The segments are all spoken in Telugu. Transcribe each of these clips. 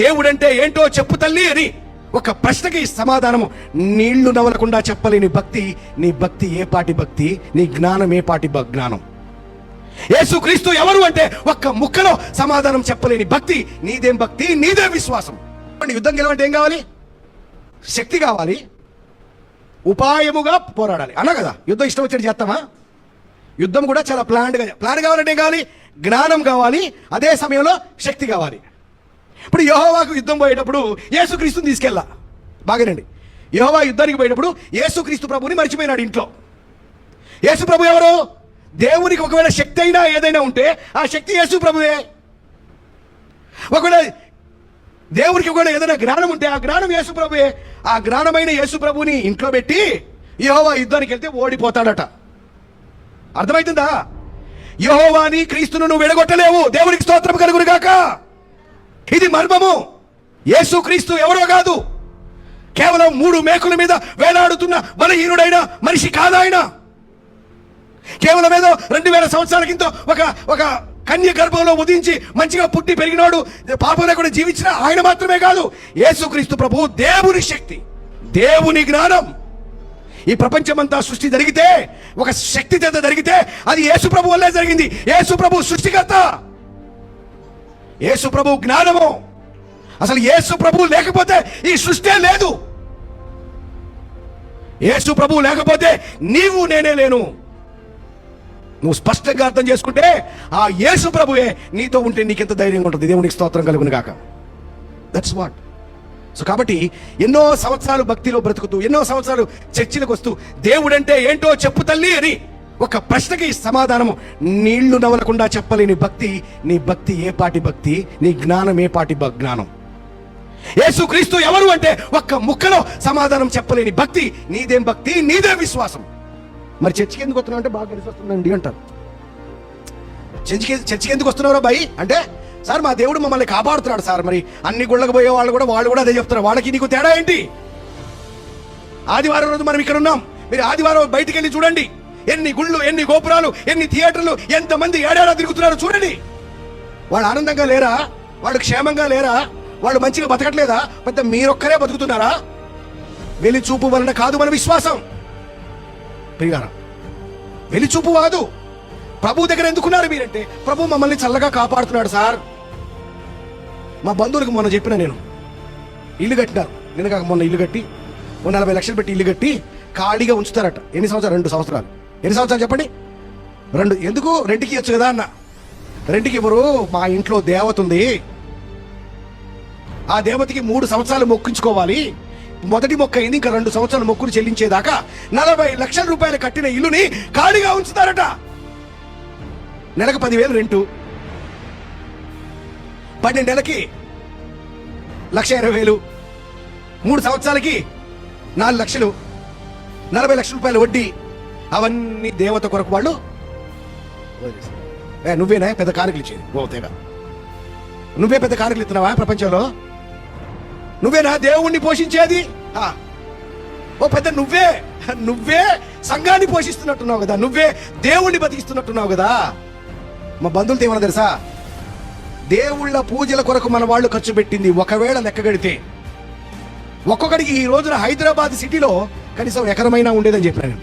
దేవుడంటే ఏంటో చెప్పు తల్లి అని ఒక ప్రశ్నకి సమాధానము. నీళ్ళు నవలకుండా చెప్పలేని భక్తి నీ భక్తి ఏ పాటి భక్తి? నీ జ్ఞానం ఏ పాటి జ్ఞానం? యేసుక్రీస్తు ఎవరు అంటే ఒక్క ముక్కలో సమాధానం చెప్పలేని భక్తి నీదేం భక్తి నీదే విశ్వాసం. యుద్ధం గెలవంటే ఏం కావాలి? శక్తి కావాలి. ఉపాయముగా పోరాడాలి. అన్నా కదా యుద్ధం ఇష్టం వచ్చేది చేస్తామా? యుద్ధం కూడా చాలా ప్లాన్డ్గా ప్లాన్ కావాలంటే ఏం కావాలి? జ్ఞానం కావాలి. అదే సమయంలో శక్తి కావాలి. ఇప్పుడు యహోవాకు యుద్ధం పోయేటప్పుడు యేసుక్రీస్తుని తీసుకెళ్ళా. బాగానండి. యహోవా యుద్ధానికి పోయేటప్పుడు యేసుక్రీస్తు ప్రభుని మర్చిపోయినాడు ఇంట్లో. యేసు ప్రభు ఎవరు? దేవునికి ఒకవేళ శక్తి అయినా ఏదైనా ఉంటే ఆ శక్తి యేసు ప్రభువే. ఒకవేళ దేవునికి ఒకవేళ ఏదైనా జ్ఞానం ఉంటే ఆ జ్ఞానం యేసు ప్రభువే. ఆ జ్ఞానమైన యేసు ప్రభుని ఇంట్లో పెట్టి యహోవా యుద్ధానికి వెళ్తే ఓడిపోతాడట. అర్థమవుతుందా యహోవాని క్రీస్తును నువ్వు విడగొట్టలేవు. దేవునికి స్తోత్రం కలుగురు కాక ఇది మర్మము. యేసుక్రీస్తు ఎవరో కాదు. కేవలం మూడు మేకుల మీద వేలాడుతున్న బలహీనుడైన మనిషి కాదాయన కేవలం ఏదో రెండు వేల సంవత్సరాల కింద ఒక ఒక కన్య గర్భంలో ఉదించి మంచిగా పుట్టి పెరిగినాడు పాపం లేకుండా జీవించిన ఆయన మాత్రమే కాదు. యేసుక్రీస్తు ప్రభు దేవుని శక్తి దేవుని జ్ఞానం. ఈ ప్రపంచమంతా సృష్టి జరిగితే ఒక శక్తి చేత జరిగితే అది యేసు ప్రభు వల్లే జరిగింది. యేసు ప్రభు సృష్టికర్త. యేసు ప్రభు జ్ఞానము. అసలు యేసు ప్రభు లేకపోతే ఈ సృష్టి లేదు. యేసు ప్రభు లేకపోతే నీవు నేనే లేను. నువ్వు స్పష్టంగా అర్థం చేసుకుంటే ఆ యేసు ప్రభుయే నీతో ఉంటే నీకెంత ధైర్యంగా ఉంటుంది? దేవునికి స్తోత్రం కలుగును కాక దట్స్ వాట్ సో కాబట్టి ఎన్నో సంవత్సరాలు భక్తిలో బ్రతుకుతూ ఎన్నో సంవత్సరాలు చర్చిలకు వస్తూ దేవుడంటే ఏంటో చెప్పు తల్లి అని ఒక ప్రశ్నకి సమాధానము. నీళ్ళు నవలకుండా చెప్పలేని భక్తి నీ భక్తి ఏ పాటి భక్తి? నీ జ్ఞానం ఏ పాటి జ్ఞానం? యేసుక్రీస్తు ఎవరు అంటే ఒక్క ముక్కలో సమాధానం చెప్పలేని భక్తి నీదేం భక్తి? నీదే విశ్వాసం. మరి చర్చికి ఎందుకు వస్తున్నావు అంటే బాగా కలిసి వస్తుందండి అంటారు. చర్చికి చర్చికి ఎందుకు వస్తున్నారో భయ్ అంటే సార్ మా దేవుడు మమ్మల్ని కాపాడుతున్నాడు సార్. మరి అన్ని గుళ్ళకు పోయే వాళ్ళు కూడా వాళ్ళు కూడా అదే చెప్తున్నారు. వాళ్ళకి నీకు తేడా ఏంటి? ఆదివారం రోజు మనం ఇక్కడ ఉన్నాం. మీరు ఆదివారం బయటికి వెళ్ళి చూడండి. ఎన్ని గుళ్ళు ఎన్ని గోపురాలు ఎన్ని థియేటర్లు ఎంతమంది ఏడాడా తిరుగుతున్నారు చూడండి. వాళ్ళు ఆనందంగా లేరా? వాళ్ళు క్షేమంగా లేరా? వాళ్ళు మంచిగా బతకట్లేదా? పెద్ద మీరొక్కరే బతుకుతున్నారా? వెలి చూపు వలన కాదు మన విశ్వాసం. ప్రియారా వెలి చూపు కాదు ప్రభు దగ్గర ఎందుకున్నారు మీరంటే ప్రభు మమ్మల్ని చల్లగా కాపాడుతున్నాడు సార్. మా బంధువులకు మొన్న చెప్పిన నేను ఇల్లు కట్టినారు. నిన్న కాక మొన్న ఇల్లు కట్టి ఓ నలభై లక్షలు పెట్టి ఇల్లు కట్టి ఖాళీగా ఉంచుతారట. ఎన్ని సంవత్సరాలు? రెండు సంవత్సరాలు. ఎన్ని సంవత్సరాలు చెప్పండి? రెండు. ఎందుకు? రెండుకి ఇవ్వచ్చు కదా అన్న. రెండుకి ఇవ్వరు. మా ఇంట్లో దేవత ఉంది. ఆ దేవతకి మూడు సంవత్సరాలు మొక్కించుకోవాలి. మొదటి మొక్క అయింది ఇంకా రెండు సంవత్సరాలు మొక్కులు చెల్లించేదాకా నలభై లక్షల రూపాయలు కట్టిన ఇల్లుని ఖాళీగా ఉంచుతారట. నెలకు పదివేలు రెంటు. పన్నెండు నెలకి లక్ష ఇరవై వేలు. మూడు సంవత్సరాలకి నాలుగు లక్షలు. నలభై లక్షల రూపాయలు వడ్డీ. అవన్నీ దేవత కొరకు వాళ్ళు ఏ, నువ్వేనా? పెద్ద కానుకలు ఇచ్చేది. ఓ తెగ నువ్వే పెద్ద కానుకలు ఇస్తున్నావా ప్రపంచంలో? నువ్వేనా దేవుణ్ణి పోషించేది? ఓ పెద్ద నువ్వే. నువ్వే సంఘాన్ని పోషిస్తున్నట్టున్నావు కదా. నువ్వే దేవుణ్ణి బతికిస్తున్నట్టున్నావు కదా. మా బంధువులతో ఏమన్నా తెలుసా? దేవుళ్ళ పూజల కొరకు మన వాళ్ళు ఖర్చు పెట్టింది ఒకవేళ లెక్కగడితే ఒక్కొక్కడికి ఈ రోజున హైదరాబాద్ సిటీలో కనీసం ఎకరమైనా ఉండేదని చెప్పాను నేను.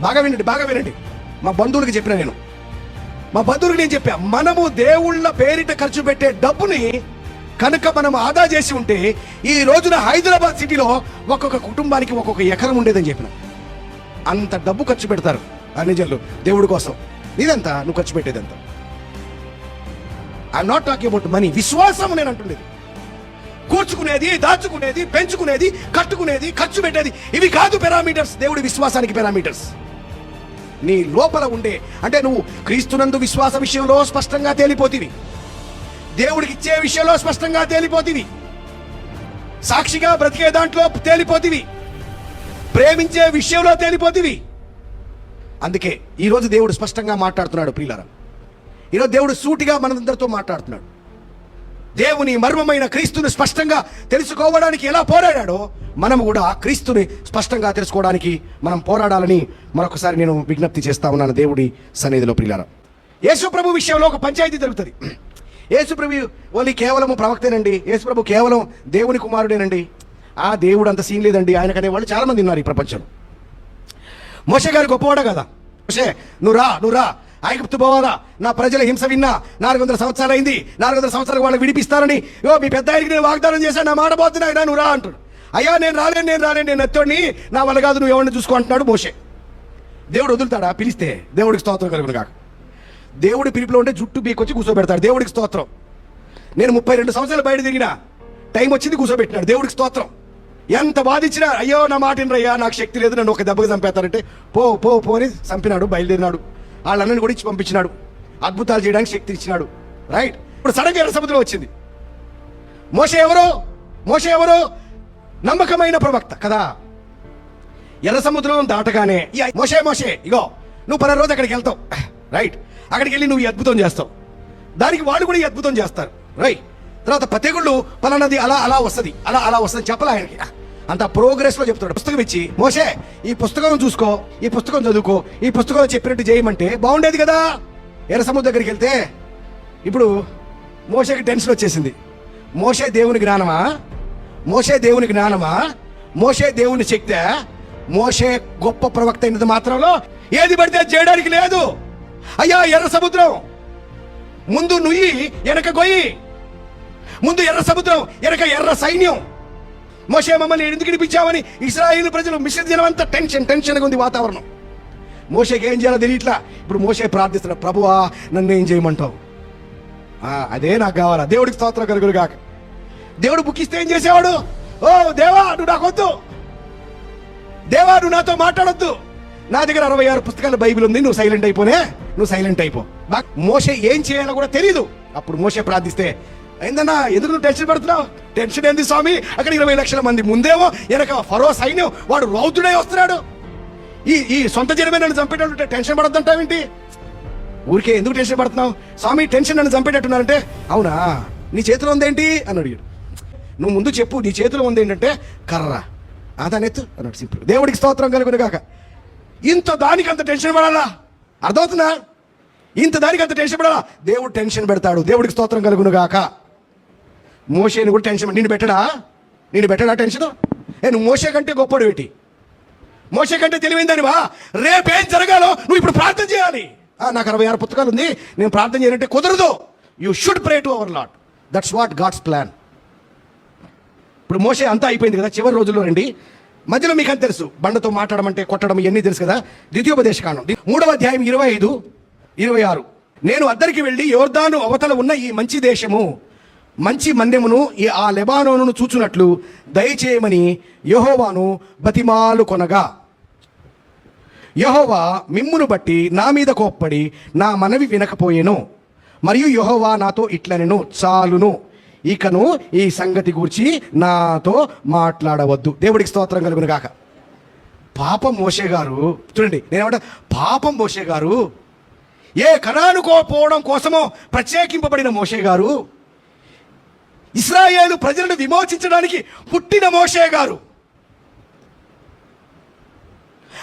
బాగా వినండి బాగా వినండి. మా బంధువులకి చెప్పిన నేను. మా బంధువులకి నేను చెప్పా మనము దేవుళ్ళ పేరిట ఖర్చు పెట్టే డబ్బుని కనుక మనం ఆదా చేసి ఉంటే ఈ రోజున హైదరాబాద్ సిటీలో ఒక్కొక్క కుటుంబానికి ఒక్కొక్క ఎకరం ఉండేదని చెప్పిన. అంత డబ్బు ఖర్చు పెడతారు ఆ దేవుడి కోసం. ఇదంతా నువ్వు ఖర్చు పెట్టేదంతా. I'm not talking about money విశ్వాసం నేను అంటుండేది. కూర్చుకునేది దాచుకునేది పెంచుకునేది కట్టుకునేది ఖర్చు పెట్టేది. ఇవి కాదు పెరామీటర్స్ దేవుడి విశ్వాసానికి పెరామీటర్స్ నీ లోపల ఉండే అంటే నువ్వు క్రీస్తునందు విశ్వాస విషయంలో స్పష్టంగా తేలిపోతివి. దేవుడికి ఇచ్చే విషయంలో స్పష్టంగా తేలిపోతివి. సాక్షిగా బ్రతికే దాంట్లో తేలిపోతివి. ప్రేమించే విషయంలో తేలిపోతివి. అందుకే ఈరోజు దేవుడు స్పష్టంగా మాట్లాడుతున్నాడు ప్రియులారా. ఈరోజు దేవుడు సూటిగా మనందరితో మాట్లాడుతున్నాడు. దేవుని మర్మమైన క్రీస్తుని స్పష్టంగా తెలుసుకోవడానికి ఎలా పోరాడాడో మనం కూడా ఆ క్రీస్తుని స్పష్టంగా తెలుసుకోవడానికి మనం పోరాడాలని మరొకసారి నేను విజ్ఞప్తి చేస్తా ఉన్నాను దేవుడి సన్నిధిలో ప్రియులారా. యేసుప్రభు విషయంలో ఒక పంచాయతీ జరుగుతుంది. యేసుప్రభు ఓన్లీ కేవలం ప్రవక్తేనండి. యేసుప్రభు కేవలం దేవుని కుమారుడేనండి. ఆ దేవుడు అంత సీన్ లేదండి. ఆయనకనే వాళ్ళు చాలామంది ఉన్నారు ఈ ప్రపంచంలో. మోషే గారు గొప్పవాడా కదా? మోషే నువ్వు రా నువ్వు రా. ఐగుప్తు పోవాలా నా ప్రజల హింస విన్నా నాలుగు వందల సంవత్సరాలు అయింది నాలుగు వందల సంవత్సరాలు వాళ్ళు విడిపిస్తారని. ఓ మీ పెద్ద ఆయనకి నేను వాగ్దానం చేశాను నా మాట పోతున్నా ఆయన నువ్వు రా అంటాడు. అయ్యా నేను రాలేను నేను రాలేను నేను ఎత్తోడిని నా వల్ల కాదు నువ్వు ఎవరిని చూసుకో అంటున్నాడు మోషే. దేవుడు వదులుతాడా? పిలిస్తే దేవుడికి స్తోత్రం కలుగును కాక దేవుడి పిలుపులో ఉంటే జుట్టు బీకొచ్చి కూర్చోబెడతాడు. దేవుడికి స్తోత్రం. నేను ముప్పై రెండు సంవత్సరాలు బయట తిరిగిన టైం వచ్చింది కూర్చోబెట్టినాడు. దేవుడికి స్తోత్రం. ఎంత బాధించినా అయ్యో నా మాట వినరయ్యా నాకు శక్తి లేదు నన్ను ఒక దెబ్బకి చంపేస్తారంటే పో పో పో అని చంపినాడు బయలుదేరినాడు. వాళ్ళన్నీ కూడా ఇచ్చి పంపించినాడు. అద్భుతాలు చేయడానికి శక్తి ఇచ్చినాడు. రైట్ ఇప్పుడు సడన్గా ఎర్ర సముద్రం వచ్చింది. మోస ఎవరో? మోస ఎవరో? నమ్మకమైన ప్రవక్త కదా? ఎర్ర సముద్రం దాటగానే మోసే మోసే ఇగో నువ్వు పన్నెండు రోజు అక్కడికి వెళ్తావు. రైట్ అక్కడికి వెళ్ళి నువ్వు ఈ అద్భుతం చేస్తావు. దానికి వాళ్ళు కూడా ఈ అద్భుతం చేస్తారు. రైట్ తర్వాత పతేగుళ్ళు పలానది అలా అలా వస్తుంది. అలా అలా వస్తుంది. చెప్పలే ఆయనకి. అంత ప్రోగ్రెస్లో చెప్తాడు పుస్తకం ఇచ్చి మోసే ఈ పుస్తకం చూసుకో ఈ పుస్తకం చదువుకో ఈ పుస్తకం చెప్పినట్టు చేయమంటే బాగుండేది కదా. ఎర్ర సముద్రం దగ్గరికి వెళ్తే ఇప్పుడు మోసేకి టెన్షన్ వచ్చేసింది. మోసే దేవుని జ్ఞానమా? మోసే దేవుని జ్ఞానమా? మోసే దేవుని శక్తే? మోసే గొప్ప ప్రవక్త అయినది మాత్రంలో ఏది పడితే అది చేయడానికి లేదు. అయ్యా ఎర్ర సముద్రం ముందు నుయ్యి వెనక గొయ్యి. ముందు ఎర్ర సముద్రం వెనక ఎర్ర సైన్యం. మోసే మమ్మల్ని ఎందుకు విడిపించామని ఇస్రాయిల్ ప్రజలు మిశ్ర దినం అంతా టెన్షన్ టెన్షన్గా ఉంది వాతావరణం. మోసేకి ఏం చేయాలో తెలియట్లా? ఇప్పుడు మోసే ప్రార్థిస్తున్నాడు ప్రభువా నన్ను ఏం చేయమంటావు? ఆ, అదే నాకు కావాలా. దేవుడికి స్తోత్రం కలుగురు కాక దేవుడు బుక్కిస్తే ఏం చేసేవాడు? ఓ దేవా నువ్వు నాకు వద్దు. దేవా నువ్వు నాతో మాట్లాడొద్దు. నా దగ్గర అరవై ఆరు పుస్తకాల బైబిల్ ఉంది. నువ్వు సైలెంట్ అయిపోనే. నువ్వు సైలెంట్ అయిపో. బా- మోసే ఏం చేయాలో కూడా తెలియదు అప్పుడు మోసే ప్రార్థిస్తే ఏందన్నా ఎందుకు నువ్వు టెన్షన్ పడుతున్నావు? టెన్షన్ ఏంది స్వామి? అక్కడ ఇరవై లక్షల మంది ముందేమో వెనక ఫరో సైన్యం వాడు రౌతుడే వస్తున్నాడు. ఈ ఈ సొంత జనమే నన్ను చంపేటట్టు టెన్షన్ పడద్దంటావేంటి ఊరికే ఎందుకు టెన్షన్ పడుతున్నావు? స్వామి టెన్షన్ నన్ను చంపేటట్టున్నారంటే అవునా? నీ చేతిలో ఉందేంటి? అని అడిగాడు. నువ్వు ముందు చెప్పు నీ చేతిలో ఉంది ఏంటంటే కర్ర అదానెత్తు అన్నాడు సింపుల్ దేవుడికి స్తోత్రం కలుగును కాక ఇంత దానికి అంత టెన్షన్ పడాలా? అర్థమవుతుందా? ఇంత దానికి అంత టెన్షన్ పడాలా? దేవుడు టెన్షన్ పెడతాడు. దేవుడికి స్తోత్రం కలుగును గాక. మోషేని కూడా టెన్షన్ నేను పెట్టడా? నేను పెట్టడా టెన్షన్? నేను మోసే కంటే గొప్పడు పెట్టి మోసే కంటే తెలివైందానివా రేపేం జరగాలో నువ్వు ఇప్పుడు ప్రార్థన చేయాలి. నాకు అరవై ఆరు పుస్తకాలు ఉంది. నేను ప్రార్థన చేయాలంటే కుదరదు. You should pray to our lot that's what God's plan ఇప్పుడు మోసే అంతా అయిపోయింది కదా చివరి రోజుల్లో రండి. మధ్యలో మీకు అంత తెలుసు. బండతో మాట్లాడమంటే కొట్టడం ఇవన్నీ తెలుసు కదా. ద్వితీయోపదేశ కాండం. మూడవ అధ్యాయం ఇరవై ఐదు ఇరవై ఆరు. నేను అద్దరికి వెళ్ళి యోర్దాను అవతల ఉన్న ఈ మంచి దేశము మంచి మందెమును ఈ ఆ లెబానోను చూచునట్లు దయచేయమని యహోవాను బతిమాలు కొనగా. యహోవా మిమ్మును బట్టి నా మీద కోప్పడి నా మనవి వినకపోయేను. మరియు యహోవా నాతో ఇట్లనెను చాలును. ఇకను ఈ సంగతి గూర్చి నాతో మాట్లాడవద్దు. దేవుడికి స్తోత్రం కలుగును గాక. పాపం మోసే గారు చూడండి నేనేమంటా పాపం మోసే గారు ఏ కణానుకోపోవడం కోసమో ప్రత్యేకింపబడిన మోసే గారు ఇస్రాయేలు ప్రజలను విమోచించడానికి పుట్టిన మోషే గారు.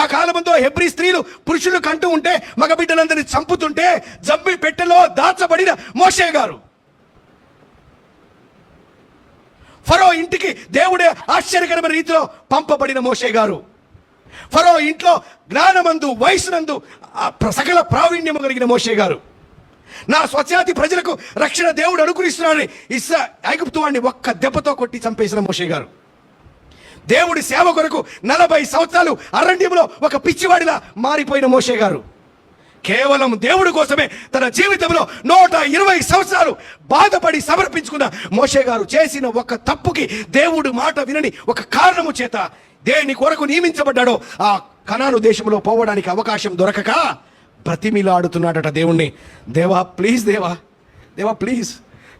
ఆ కాలమంతో హెబ్రి స్త్రీలు పురుషులు కంటూ ఉంటే మగబిడ్డలందరినీ చంపుతుంటే జబ్బి పెట్టెలో దాచబడిన మోషే గారు. ఫరో ఇంటికి దేవుడే ఆశ్చర్యకరమైన రీతిలో పంపబడిన మోషే గారు. ఫరో ఇంట్లో జ్ఞానమందు వయసునందు సకల ప్రావీణ్యము కలిగిన మోషే గారు. నా స్వచ్ఛాతి ప్రజలకు రక్షణ దేవుడు అనుగ్రహిస్తున్నాడని ఇస్రా ఐగుప్తు వాడిని ఒక్క దెబ్బతో కొట్టి చంపేసిన మోషే గారు. దేవుడి సేవ కొరకు నలభై సంవత్సరాలు అరణ్యంలో ఒక పిచ్చివాడిలా మారిపోయిన మోషే గారు. కేవలం దేవుడి కోసమే తన జీవితంలో నూట ఇరవై సంవత్సరాలు బాధపడి సమర్పించుకున్న మోషే గారు చేసిన ఒక తప్పుకి దేవుడు మాట వినని ఒక కారణము చేత దేని కొరకు నియమించబడ్డాడో ఆ కణాను దేశంలో పోవడానికి అవకాశం దొరకక బ్రతిమిలాడుతున్నాడట దేవుణ్ణి. దేవా ప్లీజ్ దేవా దేవా ప్లీజ్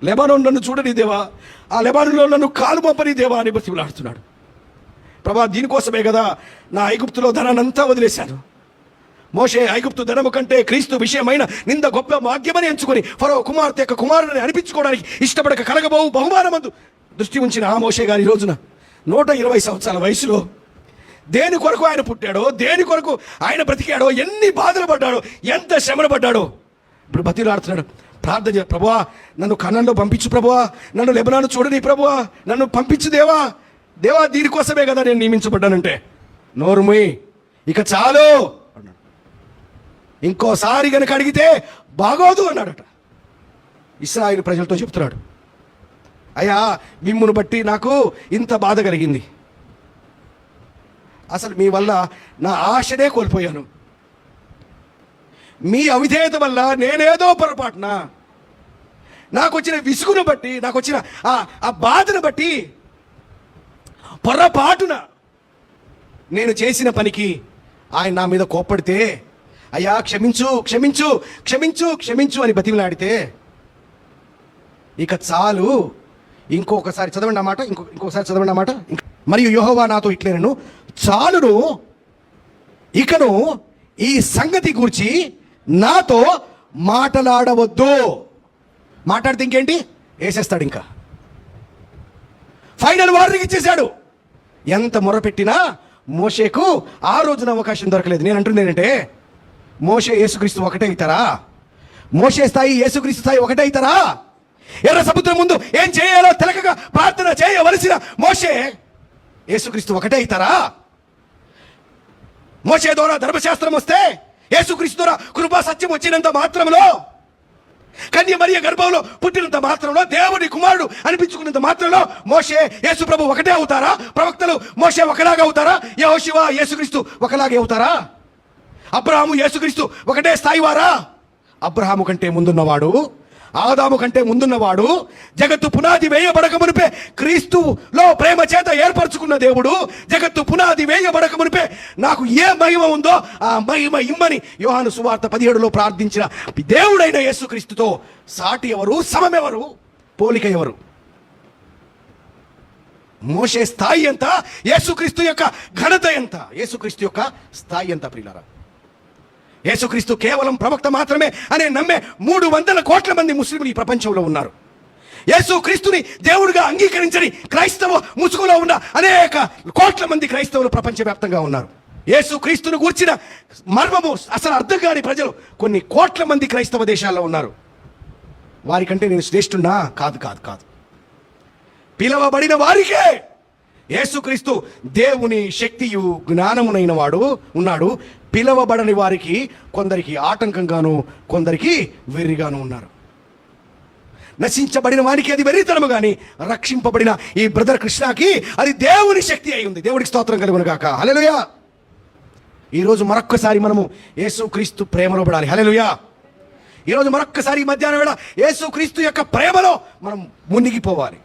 లెబానోన్ నన్ను చూడని దేవా ఆ లెబానోన్లో నన్ను కాలు పంపని దేవా అని బ్రతిమిలాడుతున్నాడు. ప్రభా దీనికోసమే కదా నా ఐగుప్తులో ధనాన్నంతా వదిలేశాను. మోషే ఐగుప్తు ధనము కంటే క్రీస్తు విషయమైన నింద గొప్ప భాగ్యమని ఎంచుకొని ఫరో కుమార్తె యొక్క కుమారుని అనిపించుకోవడానికి ఇష్టపడక కలగబోవు బహుమానమందు దృష్టి ఉంచిన ఆ మోషే గారి రోజున నూట ఇరవై సంవత్సరాల వయసులో దేని కొరకు ఆయన పుట్టాడో దేని కొరకు ఆయన బ్రతికాడో ఎన్ని బాధలు పడ్డాడో ఎంత శ్రమలు పడ్డాడో. ఇప్పుడు బతిలాడుతున్నాడు ప్రార్థన చే ప్రభువా నన్ను కన్నంలో పంపించు ప్రభువా నన్ను లెబనాను చూడని ప్రభువా నన్ను పంపించు దేవా. దేవా దీనికోసమే కదా నేను నియమించబడ్డానంటే. నోరుమి ఇక చాలు. అన్నాడు. ఇంకోసారి కనుక అడిగితే బాగోదు అన్నాడట. ఇస్రాయిల్ ప్రజలతో చెప్తున్నాడు. అయ్యా మిమ్మును బట్టి నాకు ఇంత బాధ కలిగింది. అసలు మీ వల్ల నా ఆశనే కోల్పోయాను. మీ అవిధేయత వల్ల నేనేదో పొరపాటున నాకు వచ్చిన విసుగును బట్టి నాకు వచ్చిన ఆ ఆ బాధను బట్టి పొరపాటున నేను చేసిన పనికి ఆయన నా మీద కోప్పడితే అయ్యా క్షమించు క్షమించు క్షమించు క్షమించు అని బతిమలాడితే ఇక చాలు. ఇంకొకసారి చదవండి అన్నమాట ఇంకో ఇంకొకసారి చదవండి అన్నమాట మరియు యోహోవా నాతో ఇట్లేనను చాలును. ఇకను ఈ సంగతి గురించి నాతో మాట్లాడవద్దు. మాట్లాడితే ఇంకేంటి? వేసేస్తాడు ఇంకా. ఫైనల్ వార్నింగ్ ఇచ్చేశాడు. ఎంత మొరపెట్టినా మోషేకు ఆ రోజున అవకాశం దొరకలేదు. నేను అంటుంది ఏంటంటే మోషే యేసుక్రీస్తు ఒకటే అవుతారా మోషే స్థాయి యేసుక్రీస్తు స్థాయి ఒకటే అవుతారా ఎర్ర సముద్రం ముందు ఏం చేయాలో తెలకగా ప్రార్థన చేయవలసిన మోషే యేసుక్రీస్తు ఒకటే అవుతారా మోషే ద్వారా ధర్మశాస్త్రం వస్తే యేసుక్రీస్తు ద్వారా కృపా సత్యం వచ్చినంత మాత్రంలో కన్య మరియ గర్భంలో పుట్టినంత మాత్రంలో దేవుడి కుమారుడు అనిపించుకున్నంత మాత్రంలో మోషే యేసు ప్రభు ఒకటే అవుతారా? ప్రవక్తలు మోషే ఒకలాగా అవుతారా? యెహోషువ యేసుక్రీస్తు ఒకలాగే అవుతారా? అబ్రహాము యేసుక్రీస్తు ఒకటే స్థాయి వారా అబ్రహాము కంటే ముందున్నవాడు ఆదాము కంటే ముందున్నవాడు జగత్తు పునాది వేయబడక మునిపే క్రీస్తులో ప్రేమ చేత ఏర్పరచుకున్న దేవుడు జగత్తు పునాది వేయబడక మునిపే నాకు ఏ మహిమ ఉందో ఆ మహిమ ఇమ్మని యోహాను సువార్త పదిహేడులో ప్రార్థించిన దేవుడైన యేసుక్రీస్తుతో సాటి ఎవరు సమమెవరు పోలిక ఎవరు? మోసే స్థాయి ఎంత? యేసుక్రీస్తు యొక్క ఘనత ఎంత? యేసుక్రీస్తు యొక్క స్థాయి ఎంత ప్రియులారా? యేసుక్రీస్తు కేవలం ప్రవక్త మాత్రమే అనే నమ్మే మూడు వందల కోట్ల మంది ముస్లింలు ఈ ప్రపంచంలో ఉన్నారు. యేసు క్రీస్తుని దేవుడిగా అంగీకరించని క్రైస్తవ ముసుగులో ఉన్న అనేక కోట్ల మంది క్రైస్తవులు ప్రపంచవ్యాప్తంగా ఉన్నారు. యేసు క్రీస్తును గూర్చిన మర్మము అసలు అర్థం కాని ప్రజలు కొన్ని కోట్ల మంది క్రైస్తవ దేశాల్లో ఉన్నారు. వారికంటే నేను శ్రేష్ఠున్నా? కాదు కాదు కాదు. పిలవబడిన వారికే యేసుక్రీస్తు దేవుని శక్తియు జ్ఞానమునైన వాడు ఉన్నాడు. పిలవబడని వారికి కొందరికి ఆటంకంగాను కొందరికి వెర్రిగాను ఉన్నారు. నశించబడిన వానికి అది వెర్రితనము కానీ రక్షింపబడిన ఈ బ్రదర్ కృష్ణకి అది దేవుని శక్తి అయి ఉంది. దేవుడికి స్తోత్రం కలుగును కాక హల్లెలూయా! ఈరోజు మరొక్కసారి మనము యేసుక్రీస్తు ప్రేమలో పడాలి. హల్లెలూయా! ఈరోజు మరొక్కసారి మధ్యాహ్నం వేళ యేసుక్రీస్తు యొక్క ప్రేమలో మనం మునిగిపోవాలి.